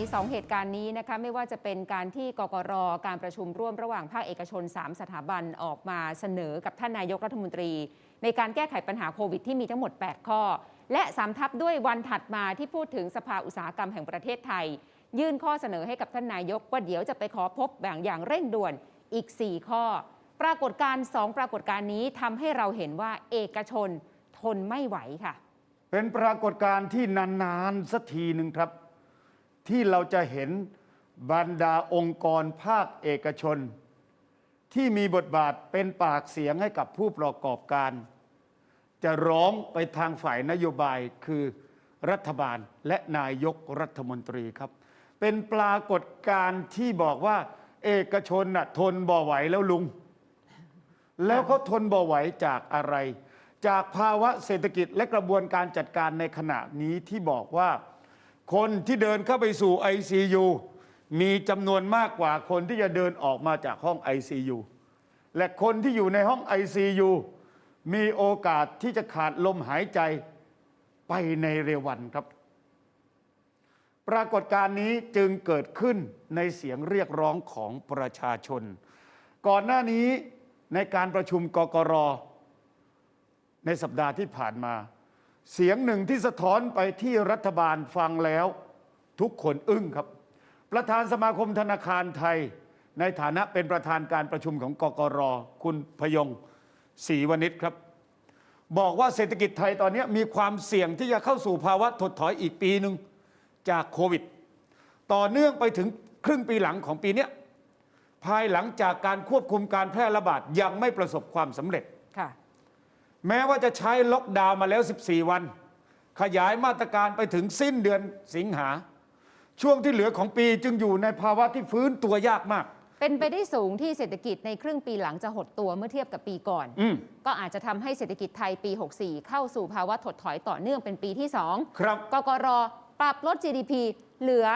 2 เหตุการณ์นี้นะคะไม่ว่าจะเป็นการที่กกรการประชุมร่วมระหว่างภาคเอกชน 3 สถาบันออกมาเสนอกับท่านนายกรัฐมนตรี ในการแก้ไขปัญหาโควิดที่มีทั้งหมด 8 ข้อ และสามทับด้วยวันถัดมาที่พูดถึงสภาอุตสาหกรรมแห่งประเทศไทย ยื่นข้อเสนอให้กับท่านนายกว่าเดี๋ยวจะไปขอพบแบ่งอย่างเร่งด่วนอีก 4 ข้อ ปรากฏการณ์สองปรากฏการณ์นี้ทำให้เราเห็นว่าเอกชนทนไม่ไหวค่ะ เป็นปรากฏการณ์ที่นานๆสักทีหนึ่งครับ ที่เราจะเห็นบรรดาองค์กรภาคเอกชน ที่มีบทบาทเป็นปากเสียงให้กับผู้ประกอบการ จะร้องไปทางฝ่ายนโยบายคือรัฐบาลและนายกรัฐมนตรีครับ เป็นปรากฏการณ์ที่บอกว่า เอกชนน่ะทนบ่ไหวแล้วลุง แล้วเขาทนบ่ไหวจากอะไร จากภาวะเศรษฐกิจและกระบวนการจัดการในขณะนี้ที่บอกว่า คนที่เดินเข้าไปสู่ ICU มีจำนวนมากกว่าคนที่จะเดินออกมาจากห้อง ICU และคนที่อยู่ในห้อง ICU มีโอกาสที่จะขาดลมหายใจไปในเร็ววันครับ ปรากฏการณ์นี้จึงเกิดขึ้นในเสียงเรียกร้องของประชาชน ก่อนหน้านี้ในการประชุมกกรในสัปดาห์ที่ผ่านมา เสียงหนึ่งที่สะท้อนไปที่รัฐบาลฟังแล้ว ทุกคนอึ้งครับ ประธานสมาคมธนาคารไทย ในฐานะเป็นประธานการประชุมของกกรคุณพยงศรีวณิชครับ บอกว่าเศรษฐกิจไทยตอนนี้มีความเสี่ยงที่จะเข้าสู่ภาวะถดถอยอีกปีหนึ่งจากโควิด ต่อเนื่องไปถึงครึ่งปีหลังของปีนี้ภายหลังจากการควบคุมการแพร่ระบาดยังไม่ประสบความสำเร็จค่ะ แม้ว่าจะใช้ล็อกดาวน์มาแล้ว 14 วัน ขยายมาตรการไปถึงสิ้นเดือนสิงหา ช่วงที่เหลือของปีจึงอยู่ในภาวะที่ฟื้นตัวยากมาก เป็นไปได้สูงที่เศรษฐกิจในครึ่งปีหลังจะหดตัวเมื่อเทียบกับปีก่อนอืมก็อาจจะทำให้เศรษฐกิจไทยปี 64 เข้าสู่ภาวะถดถอยต่อเนื่องเป็นปีที่ 2 ครับกกรปรับลด GDP เหลือ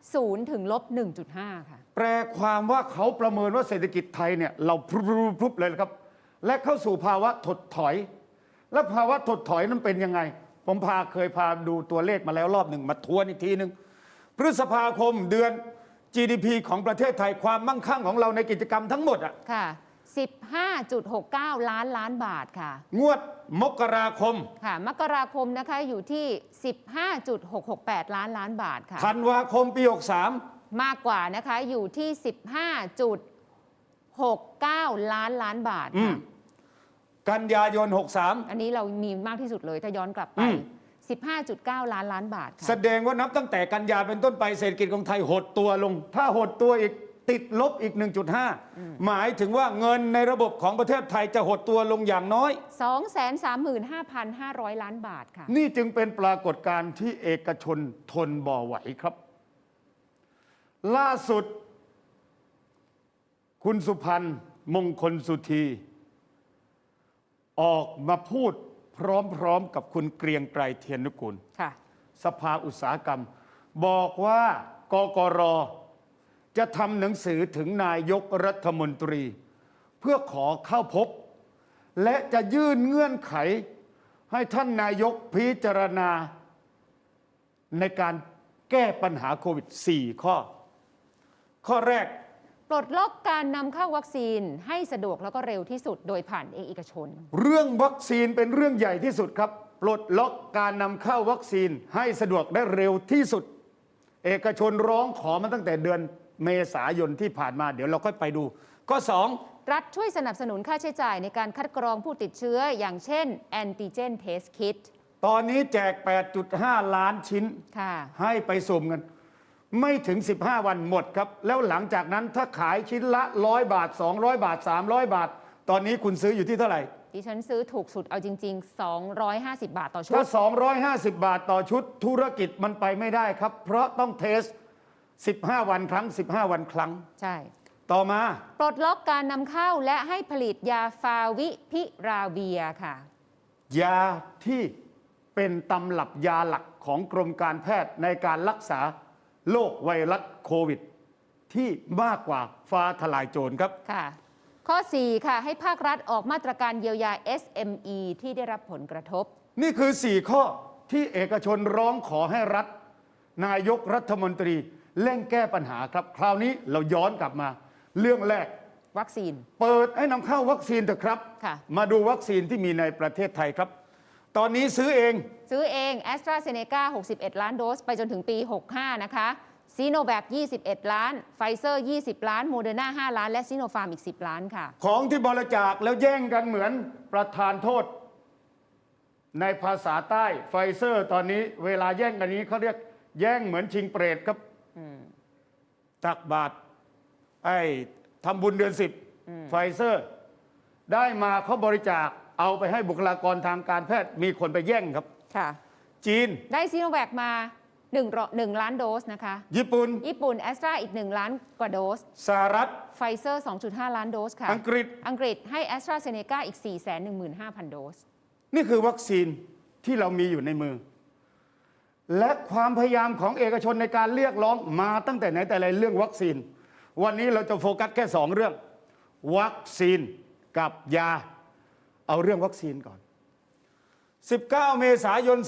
0ถึงลบ1.5 ค่ะ แปลความว่าเขาประเมินว่าเศรษฐกิจไทยเนี่ยเราพรุบพรุบเลยนะครับ และเข้าสู่ภาวะถดถอย และภาวะถดถอยนั้นเป็นยังไง ผมพาเคยพาดูตัวเลขมาแล้วรอบหนึ่งมาทวนอีกทีหนึ่งพฤษภาคมเดือน GDP ของประเทศไทยความมั่งคั่งของเราในกิจกรรมทั้งหมดอะค่ะ 15.69 ล้านล้านบาทค่ะ งวดมกราคมค่ะ มกราคมนะคะอยู่ที่ 15.668 ล้านล้านบาทค่ะ ธันวาคมปี 63 มากกว่านะคะอยู่ที่ 15.69 ล้านล้านบาทอืค่ะม กันยายนอันนี้เรามีมากที่สุดเลยถ้าย้อนกลับไป อืม 15.9 ล้านล้านบาท63แสค่ะดงว่านับตั้งแต่กันยาเป็นต้นไปเศรษฐกิจของไทยหดตัวลง ถ้าหดตัวอีกติดลบอีก 1.5 หมายถึงว่าเงินในระบบของประเทศไทยจะหดตัวลงอย่างน้อย 235,500 ล้านบาทค่ะ นี่จึงเป็นปรากฏการณ์ที่เอกชนทนบ่ไหวครับ ล่าสุด คุณสุพันธ์มงคลสุธี ออกมาพูดพร้อมๆกับคุณเกรียงไกรเทียนนุกูลค่ะ สภาอุตสาหกรรม บอกว่ากกรจะทำหนังสือถึงนายกรัฐมนตรี เพื่อขอเข้าพบ และจะยื่นเงื่อนไข ให้ท่านนายกพิจารณา ในการแก้ปัญหาโควิด 4 ข้อ ข้อแรก ปลดล็อกการนำเข้าวัคซีนให้สะดวกแล้วก็เร็วที่สุดโดยผ่านเอกชน เรื่องวัคซีนเป็นเรื่องใหญ่ที่สุดครับ ปลดล็อกการนำเข้าวัคซีนให้สะดวกได้เร็วที่สุด เอกชนร้องขอมาตั้งแต่เดือนเมษายนที่ผ่านมาเดี๋ยวเราค่อยไปดูข้อรัฐช่วยสนับสนุนค่าใช้จ่ายในการคัดกรองผู้ติดเชื้ออย่างเช่น antigen test kit 2ตอนนี้แจก 8.5 ล้านชิ้นค่ะให้ไปสุ่มกัน ไม่ถึง 15 วันหมดครับ แล้วหลังจากนั้นถ้าขายชิ้นละ 100 บาท 200 บาท 300 บาท ตอนนี้คุณซื้ออยู่ที่เท่าไหร่ ดิฉันซื้อถูกสุดเอาจริง ๆ 250 บาทต่อชุถ้าด250 บาทต่อชุดธุรกิจมันไปไม่ได้ครับ เพราะต้องเทส 15 วันครั้ง 15 วันครั้ง ใช่ ต่อมา ปลดล็อกการนำเข้าและให้ผลิตยาฟาวิพิราเวียค่ะ ยาที่เป็นตำรับยาหลักของกรมการแพทย์ในการรักษา โรคไวรัสโควิด ที่มากกว่าฟ้าทลายโจรครับ ค่ะ ข้อ 4 ค่ะให้ภาครัฐออกมาตรการเยียวยา SME ที่ได้รับผลกระทบ นี่คือ 4 ข้อที่เอกชนร้องขอให้รัฐ นายกรัฐมนตรีเร่งแก้ปัญหาครับ คราวนี้เราย้อนกลับมา เรื่องแรก วัคซีน เปิดให้นำเข้าวัคซีนเถอะครับ ค่ะ มาดูวัคซีนที่มีในประเทศไทยครับ ตอนนี้ซื้อเอง ซื้อเอง a s t r a z เซ e c a 61 ล้านโดส ไปจนถึงปี 65 นะคะซีโนแวค21 ล้าน ไฟเซอร์ 20 ล้าน โมเดอร์นา5ล้าน และซีโนฟาร์มอีก 10 ล้านค่ะ ของที่บริจาคแล้วแย่งกันเหมือนประธานโทษ ในภาษาใต้ไฟเซอร์ตอนนี้เวลาแย่งกันนี้เขาเรียกแย่งเหมือนชิงเปรตครับตักบาตรไอ้ทำบุญเดือนสิบไฟเซอร์ ได้มาเขาบริจาค เอาไปให้บุคลากรทางการแพทย์มีคนไปแย่งครับ ค่ะ จีน ได้ซีโนแวคมา1ร1ล้านโดสนะคะ ญี่ปุ่น ญี่ปุ่นแอสตราอีก 1 ล้านกว่าโดส สหรัฐ ไฟเซอร์ 2.5 ล้านโดสค่ะ อังกฤษ อังกฤษให้ a s t r a z เซ e c a อีก 415,000 โดส นี่คือวัคซีนที่เรามีอยู่ในมือ และความพยายามของเอกชนในการเรียกร้องมาตั้งแต่ไหนแต่ไรเรื่องวัคซีน วันนี้เราจะโฟกัสแค่สองเรื่อง วัคซีนกับยา เอาเรื่องวัคซีนก่อน 19 เมษายน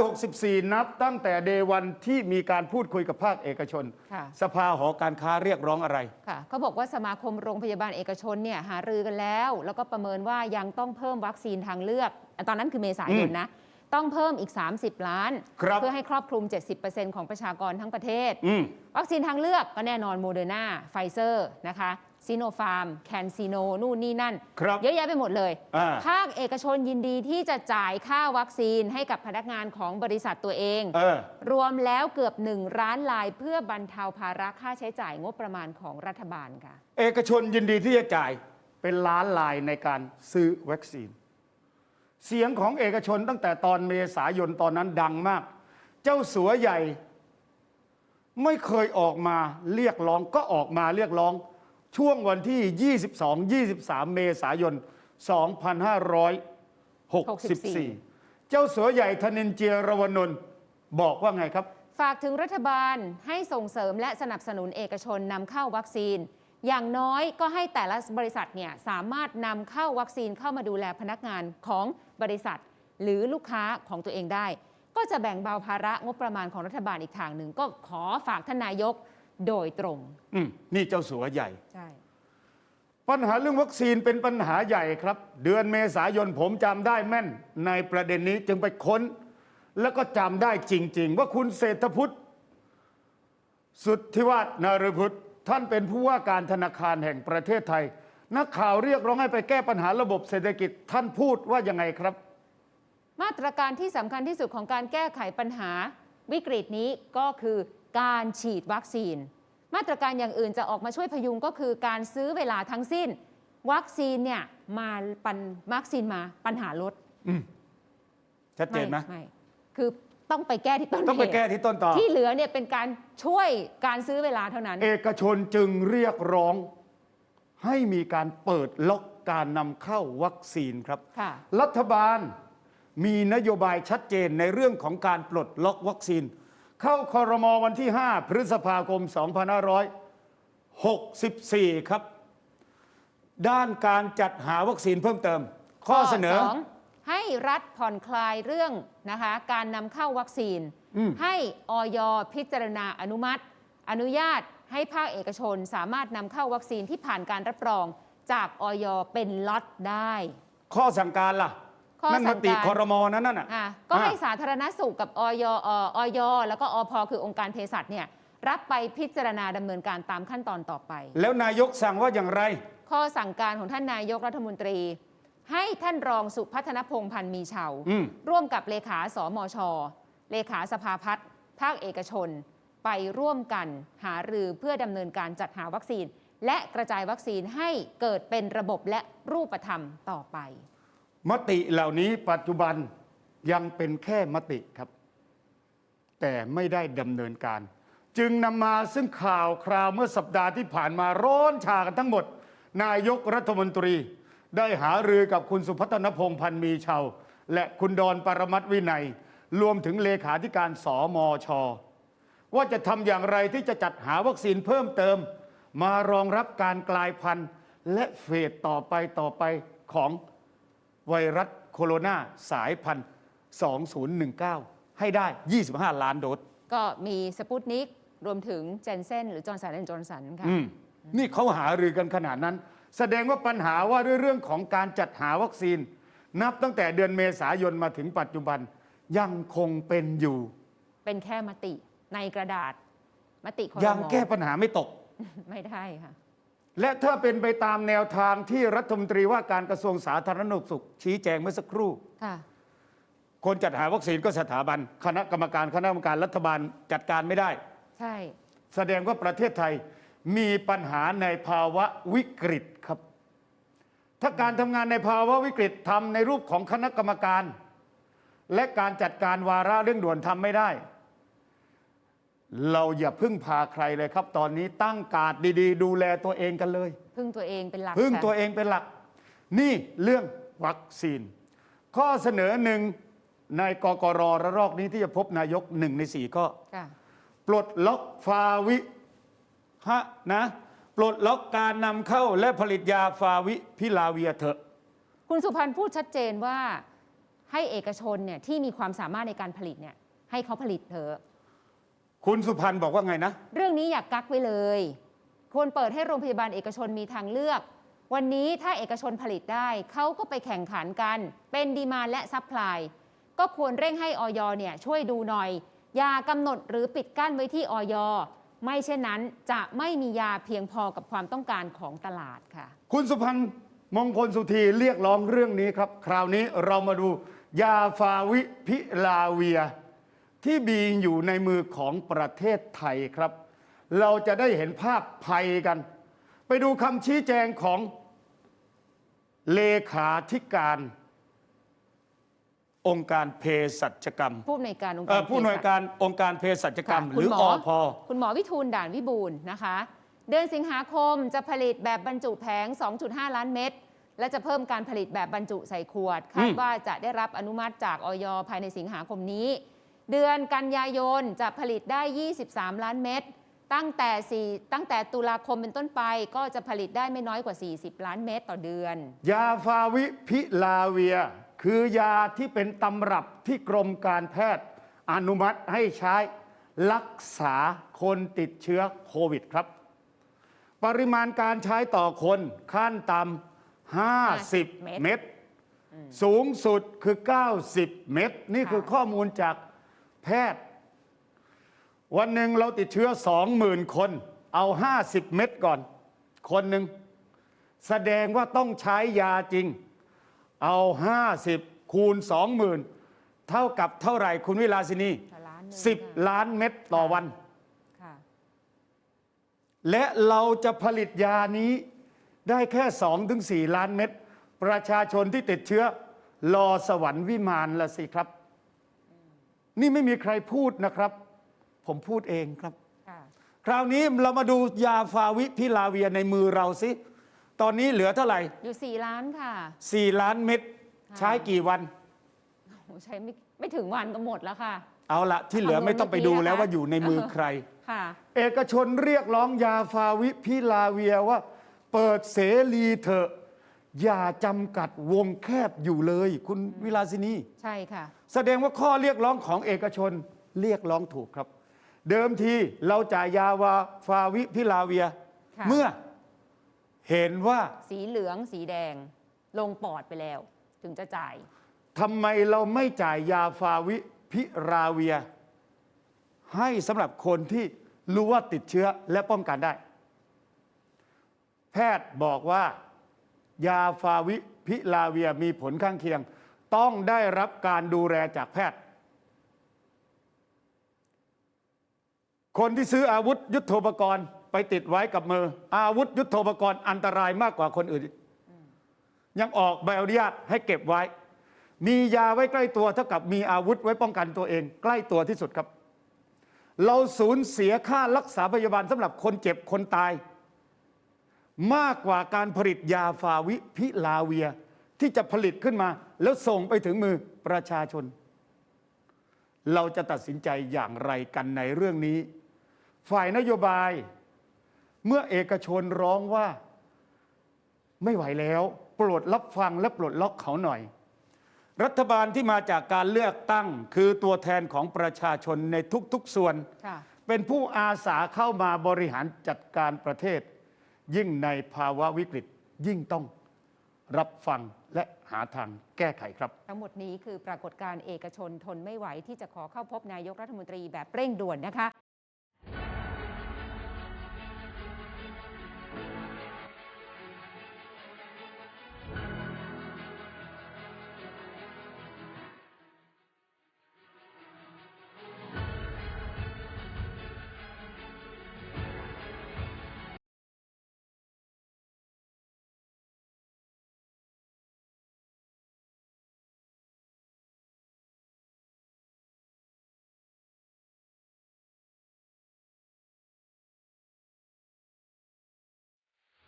2564 นับตั้งแต่เดวันที่มีการพูดคุยกับภาคเอกชน ค่ะ สภาหอการค้าเรียกร้องอะไร ค่ะเขาบอกว่าสมาคมโรงพยาบาลเอกชนเนี่ยหารือกันแล้ว แล้วก็ประเมินว่ายังต้องเพิ่มวัคซีนทางเลือกตอนนั้นคือเมษายนนะ ต้องเพิ่มอีก 30 ล้าน ครับ เพื่อให้ครอบคลุม 70%ของประชากรทั้งประเทศ อืม วัคซีนทางเลือกก็แน่นอนโมเดอร์นาไฟเซอร์นะคะ ซีโนฟาร์มแคนซีโนนู่นนี่นั่น ครับ เยอะแยะไปหมดเลย อ่า ภาคเอกชนยินดีที่จะจ่ายค่าวัคซีนให้กับพนักงานของบริษัทตัวเอง เออ รวมแล้วเกือบ1ล้านลายเพื่อบรรเทาภาระค่าใช้จ่ายงบประมาณของรัฐบาลค่ะ เอกชนยินดีที่จะจ่ายเป็นล้านลายในการซื้อวัคซีน เสียงของเอกชนตั้งแต่ตอนเมษายนตอนนั้นดังมาก เจ้าสัวใหญ่ ไม่เคยออกมาเรียกร้องก็ออกมาเรียกร้อง ช่วงวันที่ 22-23 เมษายน 2564 เจ้าสัวใหญ่ธนินเจียรวนนท์บอกว่าไงครับ ฝากถึงรัฐบาลให้ส่งเสริมและสนับสนุนเอกชนนำเข้าวัคซีน อย่างน้อยก็ให้แต่ละบริษัทเนี่ยสามารถนำเข้าวัคซีนเข้ามาดูแลพนักงานของบริษัท หรือลูกค้าของตัวเองได้ ก็จะแบ่งเบาภาระงบประมาณของรัฐบาลอีกทางหนึ่งก็ขอฝากท่านนายก โดยตรง อืมนี่เจ้าสัวใหญ่ ใช่ ปัญหาเรื่องวัคซีนเป็นปัญหาใหญ่ครับ เดือนเมษายนผมจำได้แม่น ในประเด็นนี้จึงไปค้น แล้วก็จำได้จริง ๆ ว่าคุณเศรษฐพุทธสุทธิวาฒนารพุทธท่านเป็นผู้ว่าการธนาคารแห่งประเทศไทย นักข่าวเรียกร้องให้ไปแก้ปัญหาระบบเศรษฐกิจท่านพูดว่ายังไงครับ มาตรการที่สำคัญที่สุดของการแก้ไขปัญหาวิกฤตนี้ก็คือ การฉีดวัคซีน มาตรการอย่างอื่นจะออกมาช่วยพยุงก็คือการซื้อเวลาทั้งสิ้น วัคซีนเนี่ยมาปันวัคซีนมาปัญหาลดชัดเจนไหมไม่คือต้องไปแก้ที่ต้นต้องไปเหตุแก้ที่ต้นต่อที่เหลือเนี่ยเป็นการช่วยการซื้อเวลาเท่านั้น เอกชนจึงเรียกร้องให้มีการเปิดล็อกการนำเข้าวัคซีนครับค่ะรัฐบาลมีนโยบายชัดเจนในเรื่องของการปลดล็อกวัคซีน เข้าคอรมอวันที่ 5 พฤษภาคม 2564 ครับ ด้านการจัดหาวัคซีนเพิ่มเติม ข้อเสนอสงให้รัฐผ่อนคลายเรื่องนะคะการนำเข้าวัคซีน อืม ให้ออยพิจารณาอนุมัติ อนุญาตให้ภาคเอกชนสามารถนำเข้าวัคซีนที่ผ่านการรับรองจากออยเป็นล็อตได้ ข้อสั่งการล่ะ ข้อนั่นสั่มงติการคอรมอนั้นน่ะ อะก็ให้อะ สาธารณสุขกับออยเอ่อออยแล้วก็อพคือองค์การเภสัชเนี่ยรับไปพิจารณาดำเนินการตามขั้นตอนต่อไป แล้วนายกสั่งว่าอย่างไร ข้อสั่งการของท่านนายกรัฐมนตรี ให้ท่านรองสุพัฒนพงษ์พันธ์มีเชา อืม ร่วมกับเลขาสมช เลขาสภาพัฒน์ภาคเอกชน ไปร่วมกันหารือเพื่อดำเนินการจัดหาวัคซีน และกระจายวัคซีนให้เกิดเป็นระบบและรูปธรรมต่อไป มติเหล่านี้ปัจจุบันยังเป็นแค่มติครับ แต่ไม่ได้ดำเนินการ จึงนำมาซึ่งข่าวคราวเมื่อสัปดาห์ที่ผ่านมาร้อนชากันทั้งหมด นายกรัฐมนตรี ได้หารือกับคุณสุพัฒนพงษ์พันธ์มีเชาและคุณดอนปรมัตวินัย รวมถึงเลขาธิการสมชว่าจะทำอย่างไรที่จะจัดหาวัคซีนเพิ่มเติม มารองรับการกลายพันธุ์ และเฟสต่อไปต่อไปของ ไวรัสโคโรนาสายพันธุ์ 2019 ให้ได้ 25 ล้านโดส ก็มีสปุตนิกรวมถึงเจนเซนหรือจอร์นสันและจอร์นสันค่ะอืมนี่เขาหารือกันขนาดนั้น แสดงว่าปัญหาว่าด้วยเรื่องของการจัดหาวัคซีน นับตั้งแต่เดือนเมษายนมาถึงปัจจุบันยังคงเป็นอยู่ เป็นแค่มติในกระดาษ มติคอรมยังแก้ปัญหาไม่ตก ไม่ได้ค่ะ และถ้าเป็นไปตามแนวทางที่รัฐมนตรีว่าการกระทรวงสาธารณสุข ชี้แจงเมื่อสักครู่ ค่ะคนจัดหาวัคซีนก็สถาบัน คณะกรรมการคณะกรรมการรัฐบาลจัดการไม่ได้ ใช่ แสดงว่าประเทศไทยมีปัญหาในภาวะวิกฤตครับ ถ้าการทำงานในภาวะวิกฤตทำในรูปของคณะกรรมการ และการจัดการวาระเรื่องด่วนทำไม่ได้ เราอย่าพึ่งพาใครเลยครับ ตอนนี้ตั้งการดดีๆ ดูแลตัวเองกันเลย พึ่งตัวเองเป็นหลักพึ่งค่ะตัวเองเป็นหลัก นี่เรื่องวัคซีน ข้อเสนอหนึ่งในกกรระลอกนี้ที่จะพบนายกหนึ่งในสี่ข้อค่ะปลดล็อกฟาวิฮะนะ ปลดล็อกการนำเข้าและผลิตยาฟาวิพิลาเวียเถอะ คุณสุพันธ์พูดชัดเจนว่าให้เอกชนเนี่ยที่มีความสามารถในการผลิตเนี่ยให้เขาผลิตเถอะ คุณสุพันธ์บอกว่าไงนะ เรื่องนี้อยากกักไว้เลย ควรเปิดให้โรงพยาบาลเอกชนมีทางเลือก วันนี้ถ้าเอกชนผลิตได้ เขาก็ไปแข่งขันกัน เป็นดีมานและซัพพลาย ก็ควรเร่งให้ออยเนี่ยช่วยดูหน่อยอย่ากำหนดหรือปิดกั้นไว้ที่ออยไม่เช่นนั้นจะไม่มียาเพียงพอกับความต้องการของตลาดค่ะ คุณสุพันธ์มงคลสุธีเรียกร้องเรื่องนี้ครับ คราวนี้เรามาดูยาฟาวิพิลาเวีย ที่บีอยู่ในมือของประเทศไทยครับ เราจะได้เห็นภาพภัยกัน ไปดูคำชี้แจงของเลขาธิการ องค์การเภสัชกรรม ผู้อำนวยการองค์เอ่กาอรผู้อำนวยการองค์การเภสัชกรรมค่ะหรือคุณอหมอพคุณหมอวิทูลด่านวิบูลย์นะคะ เดือนสิงหาคมจะผลิตแบบบรรจุแผง 2.5 ล้านเม็ดและจะเพิ่มการผลิตแบบบรรจุใส่ขวดคาดว่าจะได้รับอนุมัติจากออยภายในสิงหาคมนี้ เดือนกันยายนจะผลิตได้ 23 ล้านเม็ดตั้งแต่4ตั้งแต่ตุลาคมเป็นต้นไปก็จะผลิตได้ไม่น้อยกว่า 40 ล้านเม็ดต่อเดือน ยาฟาวิพิลาเวีย คือยาที่เป็นตำรับที่กรมการแพทย์ อนุมัติให้ใช้รักษาคนติดเชื้อโควิดครับ ปริมาณการใช้ต่อคนขั้นต่ำ50 เม็ดเม็ดสูงสุดคือ 90 เม็ดนี่คือค่ะข้อมูลจาก แพทย์ วันหนึ่งเราติดเชื้อ20,000คน เอา50เม็ดก่อน คนหนึ่ง แสดงว่าต้องใช้ยาจริง เอา50คูณ20,000เท่ากับเท่าไหร่คุณวิลาสินีต่อล้านหนึ่ง10ล้านเม็ดต่อวันค่ะและเราจะผลิตยานี้ได้แค่2ถึง4ล้านเม็ดประชาชนที่ติดเชื้อรอสวรรค์วิมานละสิครับ นี่ไม่มีใครพูดนะครับ ผมพูดเองครับค่ะคราวนี้เรามาดูยาฟาวิพิลาเวียในมือเราสิ ตอนนี้เหลือเท่าไหร่ อยู่ 4 ล้านค่ะ 4 ล้านเม็ดใช้กี่วันโอ้ใช้ไม่ไม่ถึงวันก็หมดแล้วค่ะ เอาละที่เหลือไม่ต้องไปดูแล้วว่าอยู่ในมือใคร ค่ะ เอกชนเรียกร้องยาฟาวิพิลาเวียว่า เปิดเสรีเถอะ อย่าจำกัดวงแคบอยู่เลย คุณวิลาสินี ใช่ค่ะ แสดงว่าข้อเรียกร้องของเอกชนเรียกร้องถูกครับ เดิมทีเราจ่ายยาวาฟาวิพิลาเวีย ค่ะเมื่อเห็นว่าสีเหลืองสีแดง ลงปอดไปแล้ว ถึงจะจ่าย ทำไมเราไม่จ่ายยาฟาวิพิราเวีย ให้สำหรับคนที่รู้ว่าติดเชื้อและป้องกันได้ แพทย์บอกว่า ยาฟาวิพิลาเวียมีผลข้างเคียง ต้องได้รับการดูแลจากแพทย์ คนที่ซื้ออาวุธยุโทโธปกรณ์ ไปติดไว้กับมือ อาวุธยุโทโธปกรณ์อันตรายมากกว่าคนอื่น ยังออกใบอนุญาตให้เก็บไว้ มียาไว้ใกล้ตัวเท่ากับมีอาวุธไว้ป้องกันตัวเอง ใกล้ตัวที่สุดครับ เราสูญเสียค่ารักษาพยาบาลสำหรับคนเจ็บคนตาย มากกว่าการผลิตยาฟาวิพิลาเวียที่จะผลิตขึ้นมา แล้วส่งไปถึงมือประชาชน เราจะตัดสินใจอย่างไรกันในเรื่องนี้ ฝ่ายนโยบาย เมื่อเอกชนร้องว่าไม่ไหวแล้ว โปรดรับฟังและปลดล็อกเขาหน่อย รัฐบาลที่มาจากการเลือกตั้งคือตัวแทนของประชาชนในทุกๆส่วนค่ะเป็นผู้อาสาเข้ามาบริหารจัดการประเทศ ยิ่งในภาวะวิกฤตยิ่งต้องรับฟังและหาทางแก้ไขครับ ทั้งหมดนี้คือปรากฏการณ์เอกชนทนไม่ไหวที่จะขอเข้าพบนายกรัฐมนตรีแบบเร่งด่วนนะคะ